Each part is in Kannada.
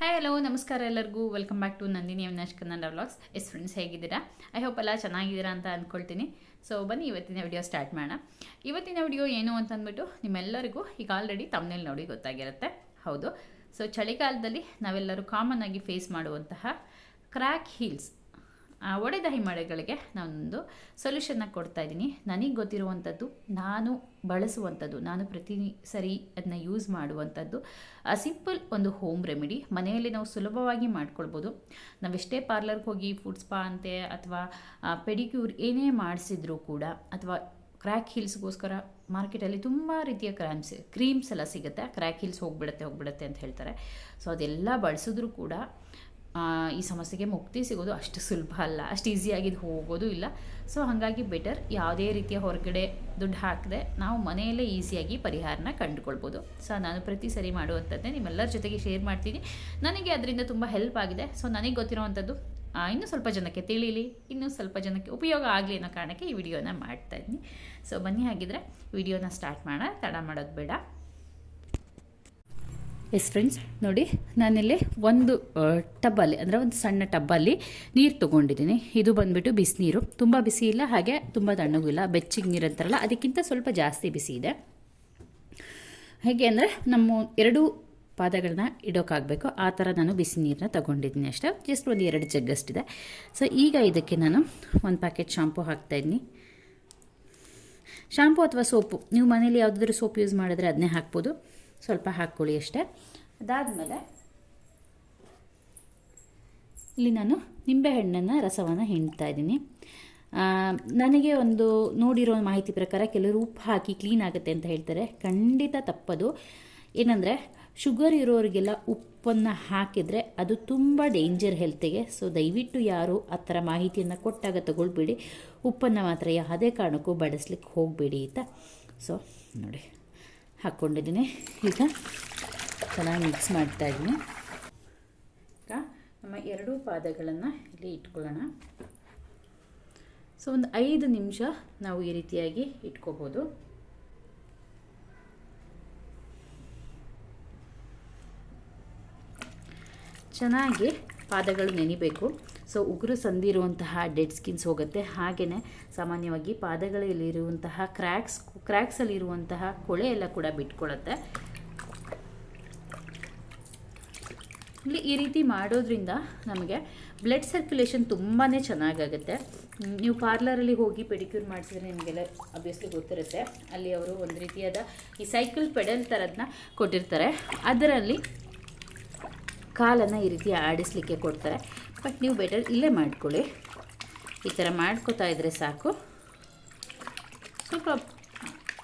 ಹಾಯ್ ಹಲೋ ನಮಸ್ಕಾರ ಎಲ್ಲರಿಗೂ. Welcome back to Nandini Avinash Kannada vlogs yes friends ಹೇಗಿದ್ದೀರಾ? ಐ ಹೋಪ್ ಎಲ್ಲ ಚೆನ್ನಾಗಿದ್ದೀರಾ ಅಂತ ಅಂದ್ಕೊಳ್ತೀನಿ ಸೊ ಬನ್ನಿ, ಇವತ್ತಿನ ವಿಡಿಯೋ ಸ್ಟಾರ್ಟ್ ಮಾಡೋಣ. ಇವತ್ತಿನ ವಿಡಿಯೋ ಏನು ಅಂತ ಅಂದ್ಬಿಟ್ಟು ನಿಮ್ಮೆಲ್ಲರಿಗೂ ಈಗ ಆಲ್ರೆಡಿ ತಮ್ಮನೇಲಿ ನೋಡಿ ಗೊತ್ತಾಗಿರುತ್ತೆ. ಹೌದು. ಸೊ ಚಳಿಗಾಲದಲ್ಲಿ ನಾವೆಲ್ಲರೂ ಕಾಮನ್ ಆಗಿ ಫೇಸ್ ಮಾಡುವಂತಹ ಕ್ರ್ಯಾಕ್ ಹೀಲ್ಸ್ ಒಡೆದ ಹಿಮ್ಮಡೆಗಳಿಗೆ ನಾನೊಂದು ಸೊಲ್ಯೂಷನ್ನ ಕೊಡ್ತಾ ಇದ್ದೀನಿ. ನನಗೆ ಗೊತ್ತಿರುವಂಥದ್ದು ನಾನು ಬಳಸುವಂಥದ್ದು ನಾನು ಪ್ರತಿ ಸರಿ ಅದನ್ನ ಯೂಸ್ ಮಾಡುವಂಥದ್ದು ಸಿಂಪಲ್ ಒಂದು ಹೋಮ್ ರೆಮಿಡಿ ಮನೆಯಲ್ಲಿ ನಾವು ಸುಲಭವಾಗಿ ಮಾಡ್ಕೊಳ್ಬೋದು. ನಾವೆಷ್ಟೇ ಪಾರ್ಲರ್ಗೆ ಹೋಗಿ ಫುಡ್ ಸ್ಪಾ ಅಂತೆ ಅಥವಾ ಪೆಡಿಕ್ಯೂರ್ ಏನೇ ಮಾಡಿಸಿದ್ರೂ ಕೂಡ ಅಥವಾ ಕ್ರ್ಯಾಕ್ ಹಿಲ್ಸ್ಗೋಸ್ಕರ ಮಾರ್ಕೆಟಲ್ಲಿ ತುಂಬ ರೀತಿಯ ಕ್ರ್ಯಾಮ್ಸ್ ಕ್ರೀಮ್ಸ್ ಎಲ್ಲ ಸಿಗುತ್ತೆ. ಕ್ರ್ಯಾಕ್ ಹಿಲ್ಸ್ ಹೋಗ್ಬಿಡುತ್ತೆ ಹೋಗ್ಬಿಡುತ್ತೆ ಅಂತ ಹೇಳ್ತಾರೆ. ಸೊ ಅದೆಲ್ಲ ಬಳಸಿದ್ರು ಕೂಡ ಈ ಸಮಸ್ಯೆಗೆ ಮುಕ್ತಿ ಸಿಗೋದು ಅಷ್ಟು ಸುಲಭ ಅಲ್ಲ. ಅಷ್ಟು ಈಸಿಯಾಗಿ ಹೋಗೋದು ಇಲ್ಲ. ಸೊ ಹಾಗಾಗಿ ಬೆಟರ್ ಯಾವುದೇ ರೀತಿಯ ಹೊರಗಡೆ ದುಡ್ಡು ಹಾಕದೆ ನಾವು ಮನೆಯಲ್ಲೇ ಈಸಿಯಾಗಿ ಪರಿಹಾರನ ಕಂಡುಕೊಳ್ಬೋದು. ಸೊ ನಾನು ಪ್ರತಿ ಸರಿ ಮಾಡುವಂಥದ್ದೇ ನಿಮ್ಮೆಲ್ಲರ ಜೊತೆಗೆ ಶೇರ್ ಮಾಡ್ತೀನಿ. ನನಗೆ ಅದರಿಂದ ತುಂಬ ಹೆಲ್ಪ್ ಆಗಿದೆ. ಸೊ ನನಗೆ ಗೊತ್ತಿರೋವಂಥದ್ದು ಇನ್ನೂ ಸ್ವಲ್ಪ ಜನಕ್ಕೆ ತಿಳಿಲಿ. ಇನ್ನೂ ಸ್ವಲ್ಪ ಜನಕ್ಕೆ ಉಪಯೋಗ ಆಗಲಿ ಅನ್ನೋ ಕಾರಣಕ್ಕೆ ಈ ವಿಡಿಯೋನ ಮಾಡ್ತಾ ಇದ್ದೀನಿ. ಸೊ ಬನ್ನಿ ಹಾಗಿದ್ರೆ ವಿಡಿಯೋನ ಸ್ಟಾರ್ಟ್ ಮಾಡೋಣ. ತಡ ಮಾಡೋದು ಬೇಡ. ಎಸ್ ಫ್ರೆಂಡ್ಸ್, ನೋಡಿ, ನಾನಿಲ್ಲಿ ಒಂದು ಟಬ್ಬಲ್ಲಿ, ಅಂದರೆ ಒಂದು ಸಣ್ಣ ಟಬ್ಬಲ್ಲಿ ನೀರು ತೊಗೊಂಡಿದ್ದೀನಿ. ಇದು ಬಂದುಬಿಟ್ಟು ಬಿಸಿನೀರು. ತುಂಬ ಬಿಸಿ ಇಲ್ಲ, ಹಾಗೆ ತುಂಬ ತಣ್ಣಗೂ ಇಲ್ಲ, ಬೆಚ್ಚಿಗೆ ನೀರು ಅಂತಾರಲ್ಲ, ಅದಕ್ಕಿಂತ ಸ್ವಲ್ಪ ಜಾಸ್ತಿ ಬಿಸಿ ಇದೆ. ಹೇಗೆ ಅಂದರೆ, ನಮ್ಮ ಎರಡು ಪಾದಗಳನ್ನ ಇಡೋಕ್ಕಾಗಬೇಕು ಆ ಥರ ನಾನು ಬಿಸಿ ನೀರನ್ನ ತಗೊಂಡಿದ್ದೀನಿ ಅಷ್ಟೇ. ಜಸ್ಟ್ ಒಂದು ಎರಡು ಜಗ್ಗಷ್ಟಿದೆ. ಸೊ ಈಗ ಇದಕ್ಕೆ ನಾನು ಒಂದು ಪ್ಯಾಕೆಟ್ ಶಾಂಪು ಹಾಕ್ತಾಯಿದ್ದೀನಿ ಶಾಂಪು ಅಥವಾ ಸೋಪು, ನೀವು ಮನೇಲಿ ಯಾವುದಾದ್ರೂ ಸೋಪ್ ಯೂಸ್ ಮಾಡಿದ್ರೆ ಅದನ್ನೇ ಹಾಕ್ಬೋದು. ಸ್ವಲ್ಪ ಹಾಕ್ಕೊಳ್ಳಿ ಅಷ್ಟೇ. ಅದಾದಮೇಲೆ ಇಲ್ಲಿ ನಾನು ನಿಂಬೆಹಣ್ಣನ್ನು, ರಸವನ್ನು ಹಿಂಡ್ತಾ ಇದ್ದೀನಿ. ನನಗೆ ಒಂದು ನೋಡಿರೋ ಮಾಹಿತಿ ಪ್ರಕಾರ ಕೆಲವರು ಉಪ್ಪು ಹಾಕಿ ಕ್ಲೀನ್ ಆಗುತ್ತೆ ಅಂತ ಹೇಳ್ತಾರೆ. ಖಂಡಿತ ತಪ್ಪದು. ಏನಂದರೆ, ಶುಗರ್ ಇರೋರಿಗೆಲ್ಲ ಉಪ್ಪನ್ನು ಹಾಕಿದರೆ ಅದು ತುಂಬ ಡೇಂಜರ್ ಹೆಲ್ತಿಗೆ ಸೊ ದಯವಿಟ್ಟು ಯಾರು ಆ ಥರ ಮಾಹಿತಿಯನ್ನು ಕೊಟ್ಟಾಗ ತಗೊಳ್ಬೇಡಿ. ಉಪ್ಪನ್ನು ಮಾತ್ರ ಯಾವುದೇ ಕಾರಣಕ್ಕೂ ಬಳಸ್ಲಿಕ್ಕೆ ಹೋಗಬೇಡಿ ಅಂತ. ಸೊ ನೋಡಿ, ಹಾಕ್ಕೊಂಡಿದ್ದೀನಿ. ಈಗ ಚೆನ್ನಾಗಿ ಮಿಕ್ಸ್ ಮಾಡ್ತಾ ಇದ್ದೀನಿ. ಈಗ ನಮ್ಮ ಎರಡೂ ಪಾದಗಳನ್ನು ಇಲ್ಲಿ ಇಟ್ಕೊಳ್ಳೋಣ. ಸೊ ಒಂದು ಐದು ನಿಮಿಷ ನಾವು ಈ ರೀತಿಯಾಗಿ ಇಟ್ಕೋಬೋದು. ಚೆನ್ನಾಗಿ ಪಾದಗಳು ನೆನಿಬೇಕು. ಸೊ, ಉಗುರು ಸಂದಿರುವಂತಹ ಡೆಡ್ ಸ್ಕಿನ್ಸ್ ಹೋಗುತ್ತೆ. ಹಾಗೆಯೇ ಸಾಮಾನ್ಯವಾಗಿ ಪಾದಗಳಲ್ಲಿರುವಂತಹ ಕ್ರ್ಯಾಕ್ಸ್, ಕ್ರ್ಯಾಕ್ಸಲ್ಲಿರುವಂತಹ ಕೊಳೆ ಎಲ್ಲ ಕೂಡ ಬಿಟ್ಕೊಳ್ಳುತ್ತೆ ಇಲ್ಲಿ ಈ ರೀತಿ ಮಾಡೋದ್ರಿಂದ ನಮಗೆ ಬ್ಲಡ್ ಸರ್ಕ್ಯುಲೇಷನ್ ತುಂಬಾ ಚೆನ್ನಾಗಾಗುತ್ತೆ. ನೀವು ಪಾರ್ಲರಲ್ಲಿ ಹೋಗಿ ಪೆಡಿಕ್ಯೂರ್ ಮಾಡಿಸಿದ್ರೆ ನಿಮಗೆಲ್ಲ ಅಬ್ವಿಯಸ್ಲಿ ಗೊತ್ತಿರುತ್ತೆ. ಅಲ್ಲಿ ಅವರು ಒಂದು ರೀತಿಯಾದ ಈ ಸೈಕಲ್ ಪೆಡಲ್ ಥರದನ್ನ ಕೊಟ್ಟಿರ್ತಾರೆ. ಅದರಲ್ಲಿ ಕಾಲನ್ನು ಈ ರೀತಿ ಆಡಿಸ್ಲಿಕ್ಕೆ ಕೊಡ್ತಾರೆ. ಬಟ್ ನೀವು ಬೆಟರ್ ಇಲ್ಲೇ ಮಾಡ್ಕೊಳ್ಳಿ. ಈ ಥರ ಮಾಡ್ಕೋತಾ ಇದ್ದರೆ ಸಾಕು. ಸ್ವಲ್ಪ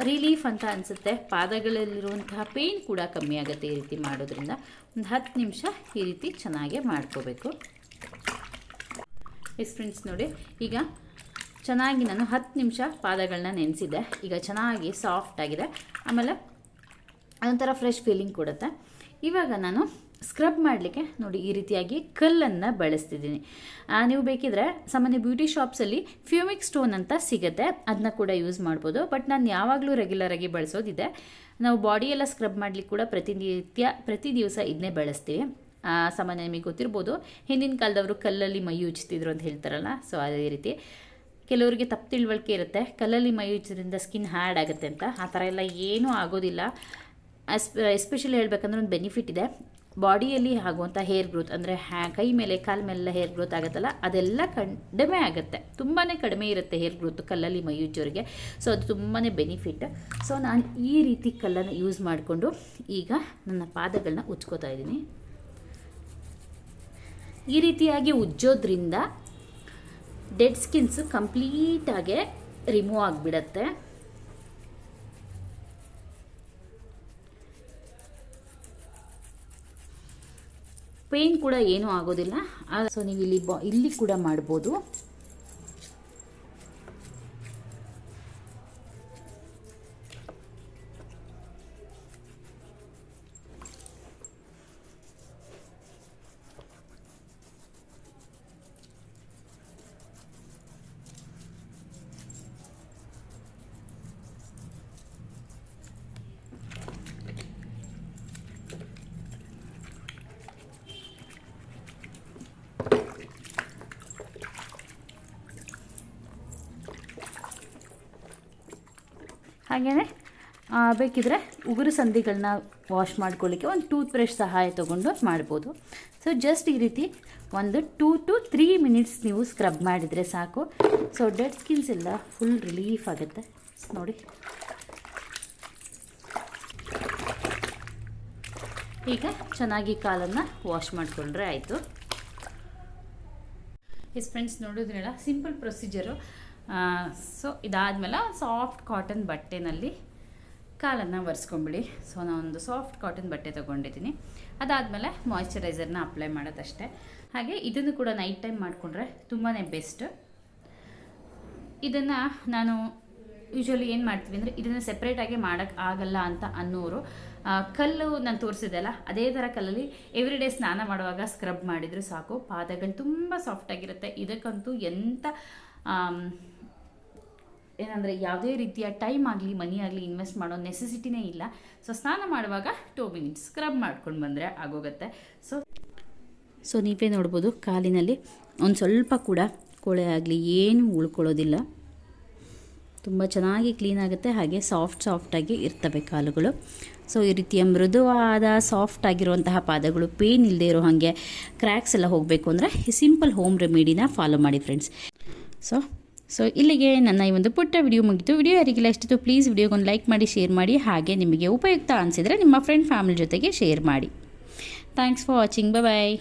ರಿಲೀಫ್ ಅಂತ ಅನಿಸುತ್ತೆ. ಪಾದಗಳಲ್ಲಿರುವಂತಹ ಪೇಯ್ನ್ ಕೂಡ ಕಮ್ಮಿ ಆಗುತ್ತೆ ಈ ರೀತಿ ಮಾಡೋದ್ರಿಂದ. ಒಂದು ಹತ್ತು ನಿಮಿಷ ಈ ರೀತಿ ಚೆನ್ನಾಗೆ ಮಾಡ್ಕೋಬೇಕು. ಎಸ್ ಫ್ರೆಂಡ್ಸ್ ನೋಡಿ, ಈಗ ಚೆನ್ನಾಗಿ ನಾನು ಹತ್ತು ನಿಮಿಷ ಪಾದಗಳನ್ನ ನೆನೆಸಿದ್ದೆ. ಈಗ ಚೆನ್ನಾಗಿ ಸಾಫ್ಟ್ ಆಗಿದೆ. ಆಮೇಲೆ ಅದೊಂಥರ ಫ್ರೆಶ್ ಫೀಲಿಂಗ್ ಕೊಡುತ್ತೆ. ಇವಾಗ ನಾನು ಸ್ಕ್ರಬ್ ಮಾಡಲಿಕ್ಕೆ ನೋಡಿ ಈ ರೀತಿಯಾಗಿ ಕಲ್ಲನ್ನು ಬಳಸ್ತಿದ್ದೀನಿ. ನೀವು ಬೇಕಿದ್ರೆ ಸಾಮಾನ್ಯ ಬ್ಯೂಟಿ ಶಾಪ್ಸಲ್ಲಿ ಫ್ಯೂಮಿಕ್ ಸ್ಟೋನ್ ಅಂತ ಸಿಗುತ್ತೆ. ಅದನ್ನ ಕೂಡ ಯೂಸ್ ಮಾಡ್ಬೋದು. ಬಟ್ ನಾನು ಯಾವಾಗಲೂ ರೆಗ್ಯುಲರಾಗಿ ಬಳಸೋದಿದೆ. ನಾವು ಬಾಡಿಯೆಲ್ಲ ಸ್ಕ್ರಬ್ ಮಾಡಲಿಕ್ಕೆ ಕೂಡ ಪ್ರತಿನಿತ್ಯ, ಪ್ರತಿ ದಿವಸ ಇದನ್ನೇ ಬಳಸ್ತೀವಿ. ಸಾಮಾನ್ಯ ನಿಮಗೆ ಗೊತ್ತಿರ್ಬೋದು. ಹಿಂದಿನ ಕಾಲದವರು ಕಲ್ಲಲ್ಲಿ ಮೈ ಉಜ್ತಿದ್ರು ಅಂತ ಹೇಳ್ತಾರಲ್ಲ ಸೊ ಅದೇ ರೀತಿ. ಕೆಲವರಿಗೆ ತಪ್ಪು ತಿಳುವಳಿಕೆ ಇರುತ್ತೆ. ಕಲ್ಲಲ್ಲಿ ಮೈ ಉಚ್ಚೋದ್ರಿಂದ ಸ್ಕಿನ್ ಹ್ಯಾಡ್ ಆಗುತ್ತೆ ಅಂತ. ಆ ಥರ ಎಲ್ಲ ಏನೂ ಆಗೋದಿಲ್ಲ. ಎಸ್ ಎಸ್ಪೆಷಲಿ ಹೇಳಬೇಕಂದ್ರೆ ಒಂದು ಬೆನಿಫಿಟ್ ಇದೆ. ಬಾಡಿಯಲ್ಲಿ ಆಗುವಂಥ ಹೇರ್ ಗ್ರೋತ್ ಅಂದರೆ ಹ್ಯಾ ಕೈ ಮೇಲೆ, ಕಾಲ ಮೇಲೆಲ್ಲ ಹೇರ್ ಗ್ರೋತ್ ಆಗುತ್ತಲ್ಲ, ಅದೆಲ್ಲ ಕಡಿಮೆ ಆಗುತ್ತೆ. ತುಂಬಾ ಕಡಿಮೆ ಇರುತ್ತೆ ಹೇರ್ ಗ್ರೋತ್ ಕಲ್ಲಲ್ಲಿ ಮೈಯುಜ್ಜೋರಿಗೆ ಸೊ ಅದು ತುಂಬಾ ಬೆನಿಫಿಟ್ ಸೊ ನಾನು ಈ ರೀತಿ ಕಲ್ಲನ್ನು ಯೂಸ್ ಮಾಡಿಕೊಂಡು ಈಗ ನನ್ನ ಪಾದಗಳನ್ನ ಉಜ್ಕೋತಾ ಇದ್ದೀನಿ. ಈ ರೀತಿಯಾಗಿ ಉಜ್ಜೋದ್ರಿಂದ ಡೆಡ್ ಸ್ಕಿನ್ಸ್ ಕಂಪ್ಲೀಟಾಗೆ ರಿಮೂವ್ ಆಗಿಬಿಡತ್ತೆ. ಪೇಯ್ನ್ ಕೂಡ ಏನೂ ಆಗೋದಿಲ್ಲ. ಸೊ ನೀವು ಇಲ್ಲಿ ಬಾ ಇಲ್ಲಿ ಕೂಡ ಮಾಡ್ಬೋದು. ಹಾಗೆಯೇ ಬೇಕಿದ್ರೆ ಉಗುರು ಸಂಧಿಗಳನ್ನ ವಾಶ್ ಮಾಡ್ಕೊಳ್ಳಿಕ್ಕೆ ಒಂದು ಟೂತ್ ಬ್ರಷ್ ಸಹಾಯ ತೊಗೊಂಡು ಮಾಡ್ಬೋದು. ಸೊ ಜಸ್ಟ್ ಈ ರೀತಿ ಒಂದು ಟೂ ಟು ತ್ರೀ ಮಿನಿಟ್ಸ್ ನೀವು ಸ್ಕ್ರಬ್ ಮಾಡಿದರೆ ಸಾಕು. ಸೊ ಡೆಡ್ ಸ್ಕಿನ್ಸ್ ಎಲ್ಲ ಫುಲ್ ರಿಲೀಫ್ ಆಗುತ್ತೆ. ನೋಡಿ. ಈಗ ಚೆನ್ನಾಗಿ ಕಾಲನ್ನು ವಾಶ್ ಮಾಡಿಕೊಂಡ್ರೆ ಆಯಿತು. ಎಸ್ ಫ್ರೆಂಡ್ಸ್ ನೋಡಿದ್ರಲ್ಲ ಸಿಂಪಲ್ ಪ್ರೊಸೀಜರು ಸೊ ಇದಾದಮೇಲೆ ಸಾಫ್ಟ್ ಕಾಟನ್ ಬಟ್ಟೆನಲ್ಲಿ ಕಾಲನ್ನು ಒರೆಸ್ಕೊಂಬಿಡಿ. ಸೊ ನಾನೊಂದು ಸಾಫ್ಟ್ ಕಾಟನ್ ಬಟ್ಟೆ ತೊಗೊಂಡಿದ್ದೀನಿ. ಅದಾದಮೇಲೆ ಮಾಯ್ಶ್ಚರೈಸರ್ನ ಅಪ್ಲೈ ಮಾಡೋದಷ್ಟೇ. ಹಾಗೆ ಇದನ್ನು ಕೂಡ ನೈಟ್ ಟೈಮ್ ಮಾಡಿಕೊಂಡ್ರೆ ತುಂಬಾ ಬೆಸ್ಟ್ ಇದನ್ನು ನಾನು ಯೂಶ್ವಲಿ ಏನು ಮಾಡ್ತೀವಿ ಅಂದರೆ ಇದನ್ನು ಸೆಪ್ರೇಟಾಗಿ ಮಾಡೋಕ್ಕೆ ಆಗಲ್ಲ ಅಂತ ಅನ್ನೋರು ಕಲ್ಲು ನಾನು ತೋರಿಸಿದೆಲ್ಲ ಅದೇ ಥರ ಕಲ್ಲಲ್ಲಿ ಎವ್ರಿ ಡೇ ಸ್ನಾನ ಮಾಡುವಾಗ ಸ್ಕ್ರಬ್ ಮಾಡಿದರೆ ಸಾಕು. ಪಾದಗಳು ತುಂಬ ಸಾಫ್ಟಾಗಿರುತ್ತೆ ಇದಕ್ಕಂತೂ ಎಂಥ ಏನಂದರೆ ಯಾವುದೇ ರೀತಿಯ ಟೈಮ್ ಆಗಲಿ ಮನಿ ಆಗಲಿ ಇನ್ವೆಸ್ಟ್ ಮಾಡೋ ನೆಸೆಸಿಟಿನೇ ಇಲ್ಲ. ಸೊ ಸ್ನಾನ ಮಾಡುವಾಗ ಟೂ ಮಿನಿಟ್ಸ್ ಸ್ಕ್ರಬ್ ಮಾಡ್ಕೊಂಡು ಬಂದರೆ ಆಗೋಗುತ್ತೆ. ಸೊ ಸೊ ನೀವೇ ನೋಡ್ಬೋದು ಕಾಲಿನಲ್ಲಿ ಒಂದು ಸ್ವಲ್ಪ ಕೂಡ ಕೊಳೆ ಆಗಲಿ ಏನು ಉಳ್ಕೊಳ್ಳೋದಿಲ್ಲ. ತುಂಬ ಚೆನ್ನಾಗಿ ಕ್ಲೀನ್ ಆಗುತ್ತೆ, ಹಾಗೆ ಸಾಫ್ಟ್ ಸಾಫ್ಟಾಗಿ ಇರ್ತವೆ ಕಾಲುಗಳು. ಸೊ ಈ ರೀತಿಯ ಮೃದುವಾದ ಸಾಫ್ಟ್ ಆಗಿರುವಂತಹ ಪಾದಗಳು ಪೇನ್ ಇಲ್ಲದೆ ಇರೋ ಹಾಗೆ ಕ್ರ್ಯಾಕ್ಸ್ ಎಲ್ಲ ಹೋಗಬೇಕು ಅಂದರೆ ಈ ಸಿಂಪಲ್ ಹೋಮ್ ರೆಮಿಡಿನ ಫಾಲೋ ಮಾಡಿ ಫ್ರೆಂಡ್ಸ್ ಸೊ ಸೊ ಇಲ್ಲಿಗೆ ನನ್ನ ಈ ಒಂದು ಪುಟ್ಟ ವಿಡಿಯೋ ಮುಗಿತು. ವಿಡಿಯೋ ಯಾರಿಗಿಲ್ಲ ಇಷ್ಟಿತ್ತು ಪ್ಲೀಸ್ ವಿಡಿಯೋಗೊಂದು ಲೈಕ್ ಮಾಡಿ ಶೇರ್ ಮಾಡಿ, ಹಾಗೆ ನಿಮಗೆ ಉಪಯುಕ್ತ ಅನಿಸಿದರೆ ನಿಮ್ಮ ಫ್ರೆಂಡ್ ಫ್ಯಾಮಿಲಿ ಜೊತೆಗೆ ಶೇರ್ ಮಾಡಿ. Thanks for watching bye